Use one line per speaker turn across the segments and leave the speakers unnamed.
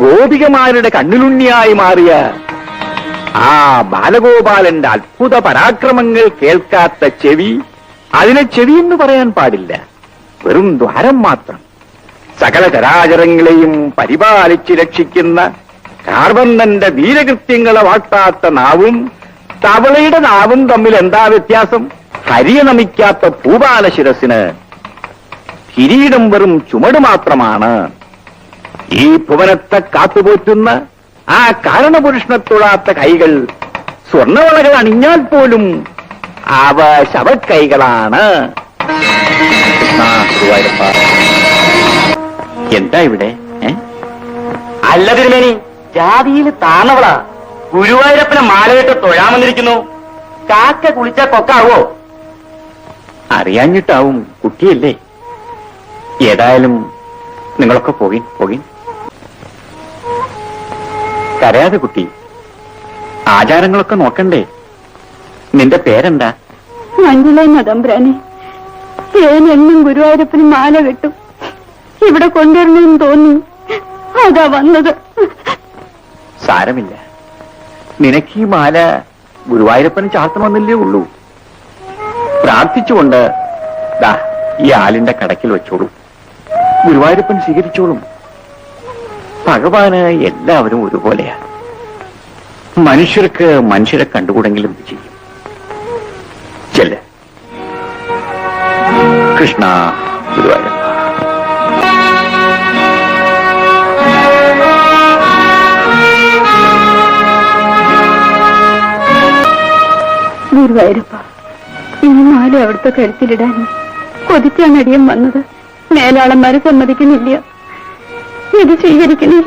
ഗോപികമാരുടെ കണ്ണിലുണ്ണിയായി മാറിയ ആ ബാലഗോപാലന്റെ അത്ഭുത പരാക്രമങ്ങൾ കേൾക്കാത്ത ചെവി അതിനെ ചെവി എന്ന് പറയാൻ പാടില്ല. വെറും ദ്വാരം മാത്രം. സകല ചരാചരങ്ങളെയും പരിപാലിച്ച് രക്ഷിക്കുന്ന കാർബന്ധന്റെ വീരകൃത്യങ്ങളെ വാട്ടാത്ത നാവും തവളയുടെ നാവും തമ്മിൽ എന്താ വ്യത്യാസം? ഹരിയെ നമിക്കാത്ത ഭൂപാല ശിരസിന് കിരീടം വെറും ചുമട് മാത്രമാണ്. ഈ ഭുവനത്തെ കാത്തുപോറ്റുന്ന ആ കാരണപുരുഷനെ തൊഴാത്ത കൈകൾ സ്വർണവളകൾ അണിഞ്ഞാൽ പോലും അവ ശവക്കൈകളാണ്. എന്താ ഇവിടെ?
അല്ല തിരുമേനി. ജാതിയിൽ താണവളാ. ഗുരുവായൂരപ്പനെ മാലയിട്ട് തൊഴാൻ വന്നിരിക്കുന്നു. കാക്ക കുളിച്ച കൊക്കാവോ?
അറിയാഞ്ഞിട്ടാവും കുട്ടിയല്ലേ. ഏതായാലും നിങ്ങളൊക്കെ പോകിൻ പോകിൻ. കരയാതെ കുട്ടി. ആചാരങ്ങളൊക്കെ നോക്കണ്ടേ? നിന്റെ പേരെന്താ?
മഞ്ജുള തമ്പ്രാനെ തേനെന്നും ഗുരുവായൂരപ്പന് മാല കിട്ടും. ഇവിടെ കൊണ്ടുവരണമെന്ന് തോന്നി. അതാ വന്നത്.
സാരമില്ല. നിനക്ക് ഈ മാല ഗുരുവായൂരപ്പന് ചാർത്തണമെന്നല്ലേ ഉള്ളൂ. പ്രാർത്ഥിച്ചുകൊണ്ട് ദാ ഈ ആലിന്റെ കടക്കിൽ വെച്ചോളൂ. ഗുരുവായൂരപ്പൻ സ്വീകരിച്ചോളും. ഭഗവാന് എല്ലാവരും ഒരുപോലെയാണ്. മനുഷ്യർക്ക് മനുഷ്യരെ കണ്ടുകൂടെങ്കിലും ചെയ്യും? ചെല്ല. കൃഷ്ണ ഗുരുവായൂർ.
ഗുരുവായൂരപ്പ ഇനി നാലും അവിടുത്തെ കരുത്തിലിടാൻ കൊതിച്ചാണ് അടിയൻ വന്നത് മേലാളന്മാര് സമ്മതിക്കുന്നില്ല. ഇത് സ്വീകരിക്കണേ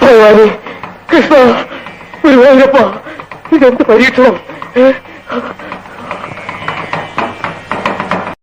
ഭഗവാനെ കൃഷ്ണ ഗുരുവായൂരപ്പ ഇതെന്ത് പരീക്ഷണം?